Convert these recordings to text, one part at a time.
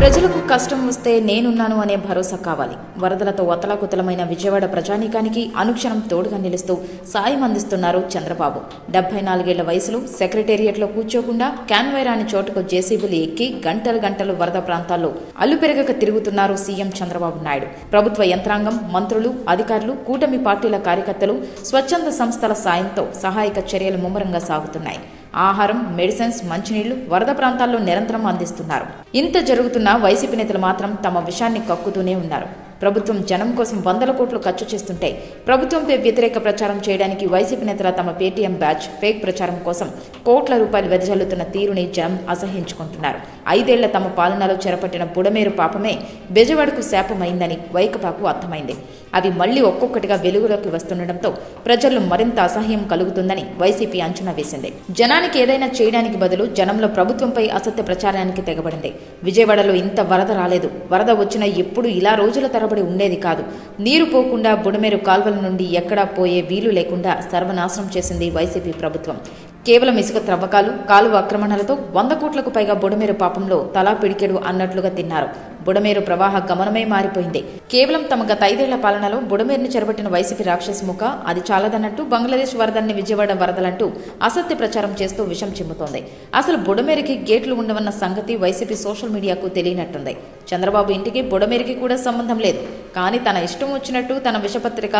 ప్రజలకు కష్టం వస్తే నేనున్నాను అనే భరోసా కావాలి. వరదలతో ఒతలాకుతలమైన విజయవాడ ప్రజానీకానికి అనుక్షణం తోడుగా నిలుస్తూ సాయం అందిస్తున్నారు చంద్రబాబు. డెబ్బై నాలుగేళ్ళ వయసులో సెక్రటేరియట్లో కూర్చోకుండా క్యాన్వైరాని చోటుకు జేసీబీలు ఎక్కి గంటలు గంటలు వరద ప్రాంతాల్లో అల్లుపెరగక తిరుగుతున్నారు సీఎం చంద్రబాబు నాయుడు. ప్రభుత్వ యంత్రాంగం మంత్రులు అధికారులు కూటమి పార్టీల కార్యకర్తలు స్వచ్ఛంద సంస్థల సాయంతో సహాయక చర్యలు ముమ్మరంగా సాగుతున్నాయి. ఆహారం మెడిసిన్స్ మంచినీళ్ళు వరద ప్రాంతాల్లో నిరంతరం అందిస్తున్నారు. ఇంత జరుగుతున్నా వైసీపీ నేతలు మాత్రం తమ విషయాన్ని కక్కుతూనే ఉన్నారు. ప్రభుత్వం జనం కోసం వందల కోట్లు ఖర్చు చేస్తుంటే ప్రభుత్వంపై వ్యతిరేక ప్రచారం చేయడానికి వైసీపీ నేతల తమ పేటీఎం బ్యాచ్ ఫేక్ ప్రచారం కోసం కోట్ల రూపాయలు వెదజల్లుతున్న తీరుని జనం అసహించుకుంటున్నారు ఐదేళ్ళ తమ పాలనలో చెరపట్టిన బుడమేరు పాపమే బెజవాడకు శాపమైందని వైకపాకు అర్థమైంది. అవి మళ్ళీ ఒక్కొక్కటిగా వెలుగులోకి వస్తుండటంతో ప్రజల్లో మరింత అసహ్యం కలుగుతుందని వైసీపీ అంచనా వేసింది. జనానికి ఏదైనా చేయడానికి బదులు జనంలో ప్రభుత్వంపై అసత్య ప్రచారానికి తెగబడింది. విజయవాడలో ఇంత వరద రాలేదు. వరద వచ్చినా ఎప్పుడు ఇలా రోజుల తరబడి ఉండేది కాదు. నీరు పోకుండా బుడమేరు కాల్వల నుండి ఎక్కడా పోయే వీలు లేకుండా సర్వనాశనం చేసింది వైసీపీ ప్రభుత్వం. కేవలం ఇసుక త్రవ్వకాలు కాలువ ఆక్రమణలతో వంద కోట్లకు పైగా బుడమేరు పాపంలో తలా పిడికెడు అన్నట్లుగా తిన్నారు. బుడమేరు ప్రవాహ గమనమే మారిపోయింది. కేవలం తమ గత ఐదేళ్ళ పాలనలో బుడమేరును చెరబట్టిన వైసీపీ రాక్షస ముఖ అది చాలదన్నట్టు బంగ్లాదేశ్ వరదల్ని విజయవాడ వరదలంటూ అసత్య ప్రచారం చేస్తూ విషం చిమ్ముతోంది. అసలు బుడమేరుకి గేట్లు ఉండవన్న సంగతి వైసీపీ సోషల్ మీడియాకు తెలియనట్టుంది. చంద్రబాబు ఇంటికి బుడమేరుకి కూడా సంబంధం లేదు. కానీ తన ఇష్టం వచ్చినట్టు తన విషపత్రిక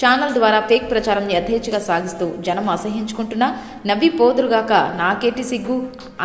ఛానల్ ద్వారా ఫేక్ ప్రచారం యథేచ్ఛగా సాగిస్తూ జనం అసహించుకుంటున్నా నవ్వి పోదురుగాక నాకేటి సిగ్గు?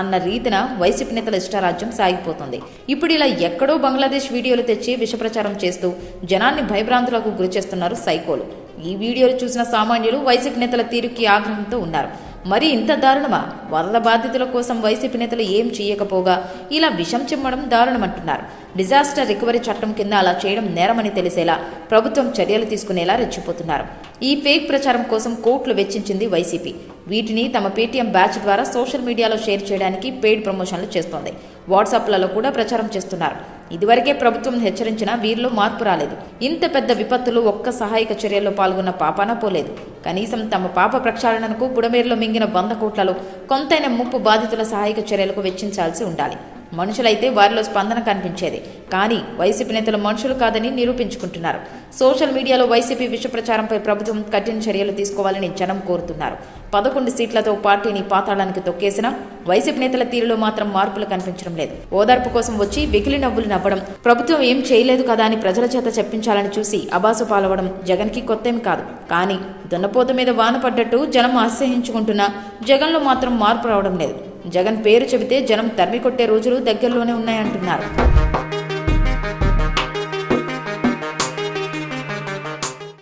అన్న రీతిన వైసీపీ నేతల ఇష్టారాజ్యం సాగిపోతుంది. ఇప్పుడు ఇలా ఎక్కడో బంగ్లాదేశ్ వీడియోలు తెచ్చి విషప్రచారం చేస్తూ జనాన్ని భయభ్రాంతులకు గురిచేస్తున్నారు సైకోలు. ఈ వీడియోలు చూసిన సామాన్యులు వైసీపీ నేతల తీరుకి ఆగ్రహంతో ఉన్నారు. మరి ఇంత దారుణమా? వరద బాధితుల కోసం వైసీపీ నేతలు ఏం చేయకపోగా? ఇలా విషం చిమ్మడం దారుణమంటున్నారు. డిజాస్టర్ రికవరీ చట్టం కింద అలా చేయడం నేరమని తెలిసేలా ప్రభుత్వం చర్యలు తీసుకునేలా రెచ్చిపోతున్నారు. ఈ ఫేక్ ప్రచారం కోసం కోట్లు వెచ్చించింది వైసీపీ. వీటిని తమ పేటీఎం బ్యాచ్ ద్వారా సోషల్ మీడియాలో షేర్ చేయడానికి పెయిడ్ ప్రమోషన్లు చేస్తోంది. వాట్సాప్లలో కూడా ప్రచారం చేస్తున్నారు. ఇదివరకే ప్రభుత్వం హెచ్చరించినా వీరిలో మార్పు రాలేదు. ఇంత పెద్ద విపత్తులు ఒక్క సహాయక చర్యల్లో పాల్గొన్న పాపాన పోలేదు. కనీసం తమ పాప ప్రక్షాళనకు బుడమేరులో మింగిన వంద కోట్లలో కొంతైన ముప్పు బాధితుల సహాయక చర్యలకు వెచ్చించాల్సి ఉండాలి. మనుషులైతే వారిలో స్పందన కనిపించేది. కానీ వైసీపీ నేతలు మనుషులు కాదని నిరూపించుకుంటున్నారు. సోషల్ మీడియాలో వైసీపీ విష ప్రచారంపై ప్రభుత్వం కఠిన చర్యలు తీసుకోవాలని జనం కోరుతున్నారు. పదకొండు సీట్లతో పార్టీని పాతాళానికి తొక్కేసిన వైసీపీ నేతల తీరులో మాత్రం మార్పులు కనిపించడం లేదు. ఓదార్పు కోసం వచ్చి వెకిలి నవ్వులు నవ్వడం ప్రభుత్వం ఏం చేయలేదు కదా అని ప్రజల చేత చెప్పించాలని చూసి అబాసు పాలవడం జగన్కి కొత్తేం కాదు. కానీ దున్నపోత మీద వాన పడ్డట్టు జనం ఆశ్రయించుకుంటున్నా జగన్లో మాత్రం మార్పు రావడం లేదు. జగన్ పేరు చెబితే జనం తరిమి కొట్టే రోజులు దగ్గరలోనే ఉన్నాయంటున్నారు.